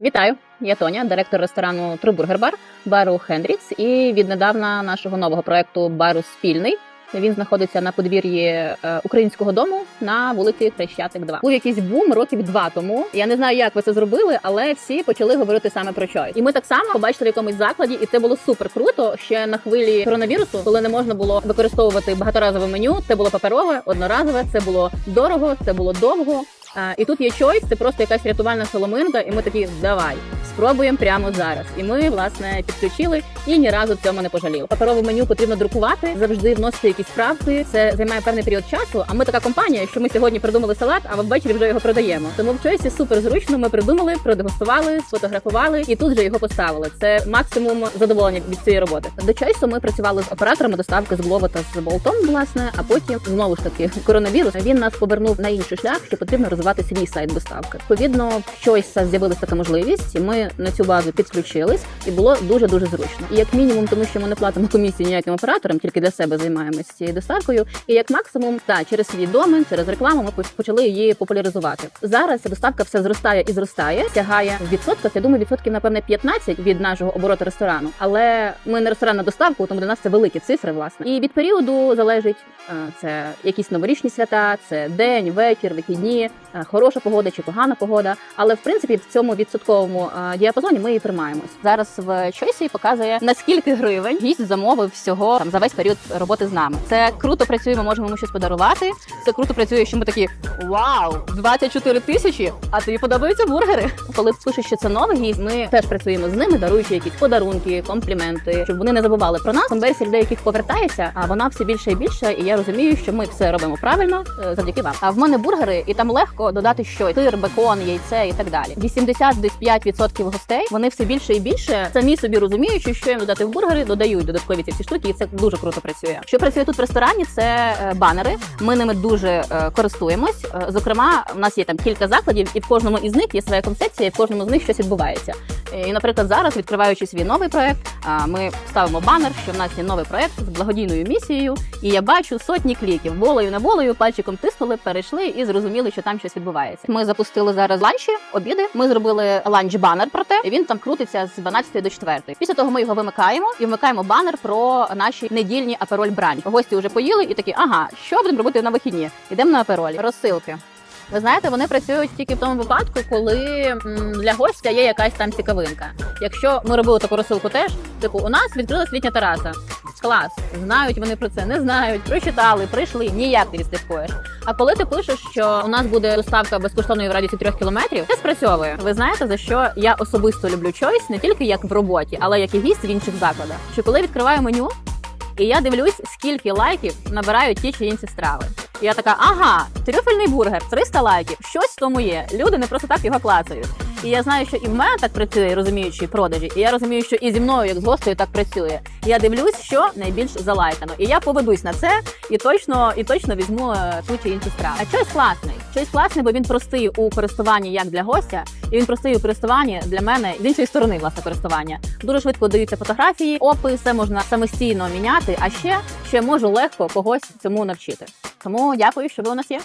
Вітаю, я Тоня, директор ресторану Трубургер Бар, бару Хендрікс і віднедавна нашого нового проекту Бару Спільний. Він знаходиться на подвір'ї е, українського дому на вулиці Хрещатик 2. Був якийсь бум років два тому. Я не знаю, як ви це зробили, але всі почали говорити саме про чай. І ми так само побачили в якомусь закладі, і це було супер круто. Ще на хвилі коронавірусу, коли не можна було використовувати багаторазове меню. Це було паперове, одноразове, це було дорого, це було довго. І тут є щось. це просто якась рятувальна соломинка, і ми такі давай. Спробуємо прямо зараз. І ми власне підключили і ні разу в цьому не пожаліли. Паперове меню потрібно друкувати, завжди вносити якісь правки. Це займає певний період часу. А ми така компанія, що ми сьогодні придумали салат, а ввечері вже його продаємо. Тому в чойсі супер зручно. Ми придумали, продегустували, сфотографували і тут же його поставили. Це максимум задоволення від цієї роботи. До чойсу ми працювали з операторами доставки з Glovo та з болтом, власне. А потім знову ж таки коронавірус він нас повернув на інший шлях, що потрібно розвивати свій сайт доставки. Відповідно, в чойса з'явилася така можливість, і ми на цю базу підключились, і було дуже дуже зручно. І як мінімум, тому що ми не платимо комісію ніяким операторам, тільки для себе займаємося цією доставкою. І як максимум, та через свій домен, через рекламу, ми почали її популяризувати. Зараз доставка все зростає і зростає, сягає в відсотках. Я думаю, відсотків напевне 15 від нашого обороту ресторану. Але ми не ресторан на доставку, тому для нас це великі цифри, власне. І від періоду залежить е, це якісь новорічні свята, це день, вечір, вихідні, хороша погода чи погана погода. Але в принципі в цьому відсотковому е, діапазоні ми і тримаємось. Зараз в Чойсі показує наскільки гривень гість замовив всього там за весь період роботи з нами. Це круто працює. Ми можемо йому щось подарувати. Це круто працює, що ми такі вау, 24 тисячі. А тобі подобаються бургери. Коли пишуть, що це новий гість, ми теж працюємо з ними, даруючи якісь подарунки, компліменти, щоб вони не забували про нас. Конверсія людей, яких повертається, а вона все більше і більше. І я розумію, що ми все робимо правильно е, завдяки вам. А в мене бургери, і там легко додати щось сир, бекон, яйце і так далі. 80 десь 5% гостей. Вони все більше і більше самі собі розуміючи, що їм додати в бургери, додають додаткові ці всі штуки, і це дуже круто працює. Що працює тут в ресторані, це е, банери. Ми ними дуже е, користуємось. Е, Зокрема, в нас є там кілька закладів, і в кожному із них є своя концепція, і в кожному з них щось відбувається. І, наприклад, зараз, відкриваючи свій новий проект, ми ставимо банер, що в нас є новий проект з благодійною місією, і я бачу сотні кліків. Волею не волею, пальчиком тиснули, перейшли і зрозуміли, що там щось відбувається. Ми запустили зараз ланчі, обіди. Ми зробили ланч-банер про те, і він там крутиться з 12 до 4. Після того ми його вимикаємо і вмикаємо банер про наші недільні апероль бранч. Гості вже поїли і такі, ага, що будемо робити на вихідні? Ідемо на апероль. Розсилки. Ви знаєте, вони працюють тільки в тому випадку, коли для гостя є якась там цікавинка. Якщо ми робили таку розсилку теж, типу, у нас відкрилась літня тераса. Клас, знають вони про це, не знають, прочитали, прийшли, ніяк не відслідкуєш. А коли ти пишеш, що у нас буде доставка безкоштовної в радіусі трьох кілометрів, це спрацьовує. Ви знаєте за що я особисто люблю чойс не тільки як в роботі, але як і гість в інших закладах. Що коли відкриваю меню, і я дивлюсь, скільки лайків набирають ті чи інші страви. Я така, ага, трюфельний бургер, 300 лайків, щось в тому є. Люди не просто так його клацають. І я знаю, що і в мене так працює, розуміючи продажі, і я розумію, що і зі мною, як з гостею, так працює. Я дивлюсь, що найбільш залайкано. І я поведусь на це і точно, і точно візьму е, ту чи іншу страву. А щось класний. Щось класний, бо він простий у користуванні як для гостя, і він простий у користуванні для мене з іншої сторони, власне, користування. Дуже швидко даються фотографії, опис, все можна самостійно міняти. А ще ще можу легко когось цьому навчити. Тому дякую, що ви у нас є.